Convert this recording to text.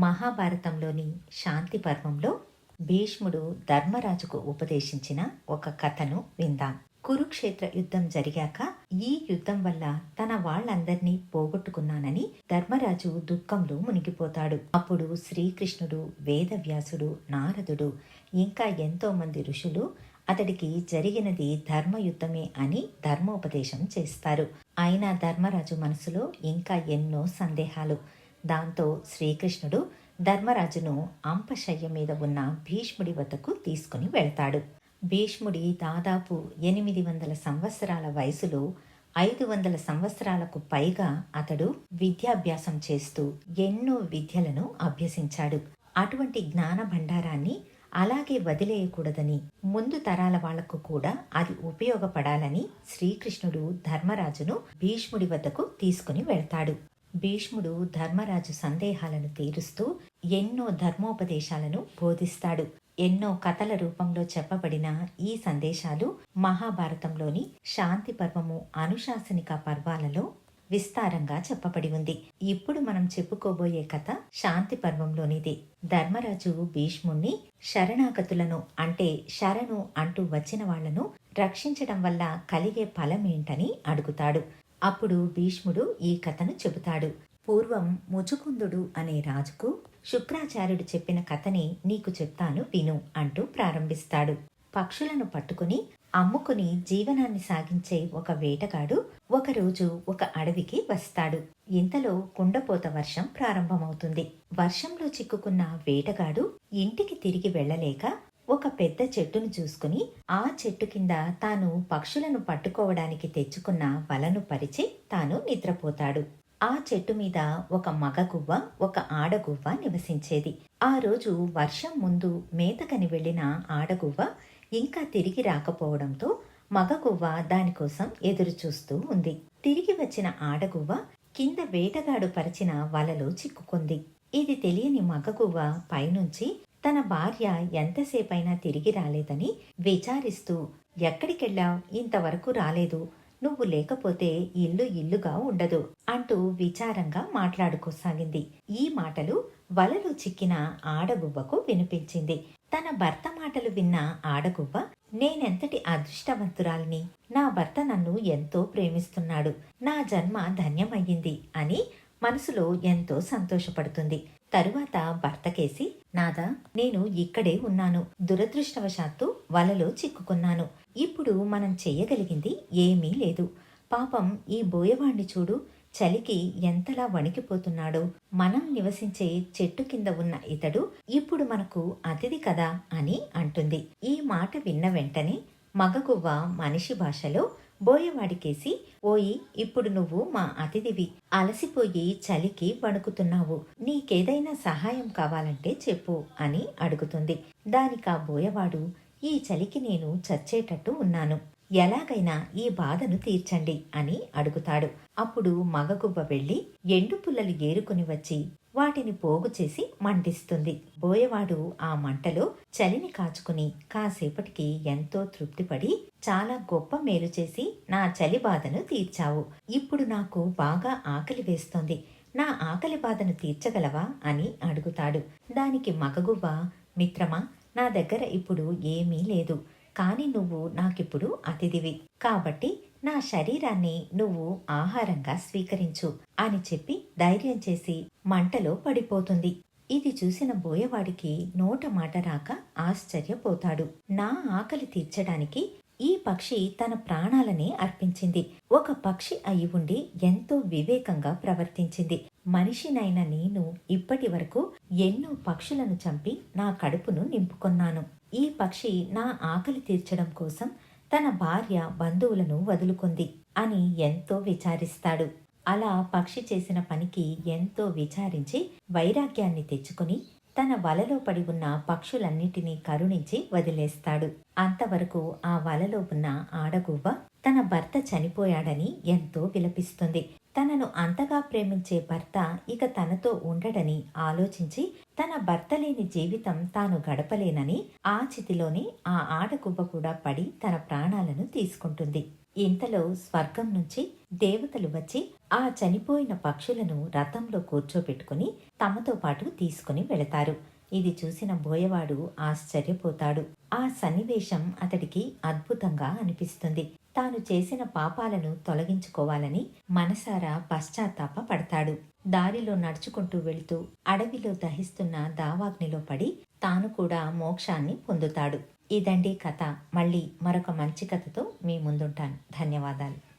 మహాభారతంలోని శాంతి పర్వంలో భీష్ముడు ధర్మరాజుకు ఉపదేశించిన ఒక కథను విందాం. కురుక్షేత్ర యుద్ధం జరిగాక ఈ యుద్ధం వల్ల తన వాళ్ళందర్నీ పోగొట్టుకున్నానని ధర్మరాజు దుఃఖంలో మునిగిపోతాడు. అప్పుడు శ్రీకృష్ణుడు వేదవ్యాసుడు నారదుడు ఇంకా ఎంతో మంది ఋషులు అతడికి జరిగినది ధర్మయుద్ధమే అని ధర్మోపదేశం చేస్తారు. అయినా ధర్మరాజు మనసులో ఇంకా ఎన్నో సందేహాలు. దాంతో శ్రీకృష్ణుడు ధర్మరాజును అంపశయ్య మీద ఉన్న భీష్ముడి వద్దకు తీసుకుని వెళ్తాడు. భీష్ముడి దాదాపు ఎనిమిది వందల సంవత్సరాల వయసులో ఐదు వందల సంవత్సరాలకు పైగా అతడు విద్యాభ్యాసం చేస్తూ ఎన్నో విద్యలను అభ్యసించాడు. అటువంటి జ్ఞాన భండారాన్ని అలాగే వదిలేయకూడదని ముందు తరాల వాళ్ళకు కూడా అది ఉపయోగపడాలని శ్రీకృష్ణుడు ధర్మరాజును భీష్ముడి వద్దకు తీసుకుని వెళ్తాడు. భీష్ముడు ధర్మరాజు సందేహాలను తీరుస్తూ ఎన్నో ధర్మోపదేశాలను బోధిస్తాడు. ఎన్నో కథల రూపంలో చెప్పబడిన ఈ సందేశాలు మహాభారతంలోని శాంతి పర్వము అనుశాసనిక పర్వాలలో విస్తారంగా చెప్పబడి ఉంది. ఇప్పుడు మనం చెప్పుకోబోయే కథ శాంతి పర్వంలోనిది. ధర్మరాజు భీష్ముణ్ణి శరణాగతులను అంటే శరణు అంటూ వచ్చిన వాళ్ళను రక్షించడం వల్ల కలిగే ఫలమేంటని అడుగుతాడు. అప్పుడు భీష్ముడు ఈ కథను చెబుతాడు. పూర్వం ముచుకుందుడు అనే రాజుకు శుక్రాచార్యుడు చెప్పిన కథని నీకు చెప్తాను విను అంటూ ప్రారంభిస్తాడు. పక్షులను పట్టుకుని అమ్ముకుని జీవనాన్ని సాగించే ఒక వేటగాడు ఒకరోజు ఒక అడవికి వస్తాడు. ఇంతలో కుండపోత వర్షం ప్రారంభమవుతుంది. వర్షంలో చిక్కుకున్న వేటగాడు ఇంటికి తిరిగి వెళ్ళలేక ఒక పెద్ద చెట్టును చూసుకుని ఆ చెట్టు కింద తాను పక్షులను పట్టుకోవడానికి తెచ్చుకున్న వలను పరిచి తాను నిద్రపోతాడు. ఆ చెట్టు మీద ఒక మగ గువ్వ ఒక ఆడగువ్వ నివసించేది. ఆ రోజు వర్షం ముందు మేతకని వెళ్ళిన ఆడగువ్వ ఇంకా తిరిగి రాకపోవడంతో మగ గువ్వ దానికోసం ఎదురుచూస్తూ ఉంది. తిరిగి వచ్చిన ఆడగువ్వ కింద వేటగాడు పరిచిన వలలో చిక్కుకుంది. ఇది తెలియని మగగువ్వ పైనుంచి తన భార్య ఎంతసేపైనా తిరిగి రాలేదని విచారిస్తూ ఎక్కడికెళ్ళావు? ఇంతవరకు రాలేదు. నువ్వు లేకపోతే ఇల్లు ఇల్లుగా ఉండదు అంటూ విచారంగా మాట్లాడుకోసాగింది. ఈ మాటలు వలలో చిక్కిన ఆడగువ్వకు వినిపించింది. తన భర్త మాటలు విన్న ఆడగువ్వ నేనెంతటి అదృష్టవంతురాలిని? నా భర్త నన్ను ఎంతో ప్రేమిస్తున్నాడు. నా జన్మ ధన్యమయ్యింది అని మనసులో ఎంతో సంతోషపడుతుంది. తరువాత భర్తకేసి నాదా నేను ఇక్కడే ఉన్నాను. దురదృష్టవశాత్తు వలలో చిక్కుకున్నాను. ఇప్పుడు మనం చెయ్యగలిగింది ఏమీ లేదు. పాపం ఈ బోయవాణ్ణి చూడు. చలికి ఎంతలా వణికిపోతున్నాడో. మనం నివసించే చెట్టు కింద ఉన్న ఇతడు ఇప్పుడు మనకు అతిథి కదా అని అంటుంది. ఈ మాట విన్న వెంటనే మగగువ్వ మనిషి భాషలో బోయవాడికేసి ఓయి ఇప్పుడు నువ్వు మా అతిథివి. అలసిపోయి చలికి వణుకుతున్నావు. నీకేదైనా సహాయం కావాలంటే చెప్పు అని అడుగుతుంది. దానికా బోయవాడు ఈ చలికి నేను చచ్చేటట్టు ఉన్నాను. ఎలాగైనా ఈ బాధను తీర్చండి అని అడుగుతాడు. అప్పుడు మగగుబ్బ వెళ్ళి ఎండు పుల్లలు ఏరుకుని వచ్చి వాటిని పోగు చేసి మంటిస్తుంది బోయవాడు ఆ మంటలో చలిని కాచుకుని కాసేపటికి ఎంతో తృప్తిపడి చాలా గొప్ప మేలు చేసి నా చలి బాధను తీర్చావు. ఇప్పుడు నాకు బాగా ఆకలి వేస్తోంది. నా ఆకలి బాధను తీర్చగలవా అని అడుగుతాడు. దానికి మగగువ్వ మిత్రమా నా దగ్గర ఇప్పుడు ఏమీ లేదు. కాని నువ్వు నాకిప్పుడు అతిథివి. కాబట్టి నా శరీరాన్ని నువ్వు ఆహారంగా స్వీకరించు అని చెప్పి ధైర్యం చేసి మంటలో పడిపోతుంది. ఇది చూసిన బోయవాడికి నోట మాట రాక ఆశ్చర్యపోతాడు. నా ఆకలి తీర్చడానికి ఈ పక్షి తన ప్రాణాలనే అర్పించింది. ఒక పక్షి అయి ఉండి ఎంతో వివేకంగా ప్రవర్తించింది. మనిషినైన నేను ఇప్పటి వరకు ఎన్నో పక్షులను చంపి నా కడుపును నింపుకున్నాను. ఈ పక్షి నా ఆకలి తీర్చడం కోసం తన భార్య బంధువులను వదులుకుంది అని ఎంతో విచారిస్తాడు. అలా పక్షి చేసిన పనికి ఎంతో విచారించి వైరాగ్యాన్ని తెచ్చుకుని తన వలలో పడి ఉన్న పక్షులన్నిటినీ కరుణించి వదిలేస్తాడు. అంతవరకు ఆ వలలో ఉన్న ఆడగువ్వ తన భర్త చనిపోయాడని ఎంతో విలపిస్తుంది. తనను అంతగా ప్రేమించే భర్త ఇక తనతో ఉండడని ఆలోచించి తన భర్త లేని జీవితం తాను గడపలేనని ఆ చితిలోనే ఆ ఆడగువ్వ కూడా పడి తన ప్రాణాలను తీసుకుంటుంది. ఇంతలో స్వర్గం నుంచి దేవతలు వచ్చి ఆ చనిపోయిన పక్షులను రథంలో కూర్చోపెట్టుకుని తమతో పాటు తీసుకుని వెళతారు. ఇది చూసిన బోయవాడు ఆశ్చర్యపోతాడు. ఆ సన్నివేశం అతడికి అద్భుతంగా అనిపిస్తుంది. తాను చేసిన పాపాలను తొలగించుకోవాలని మనసారా పశ్చాత్తాప పడతాడు. దారిలో నడుచుకుంటూ వెళుతూ అడవిలో దహిస్తున్న దావాగ్నిలో పడి తాను కూడా మోక్షాన్ని పొందుతాడు. ఇదండి కథ. మళ్ళీ మరొక మంచి కథతో మీ ముందుంటాను. ధన్యవాదాలు.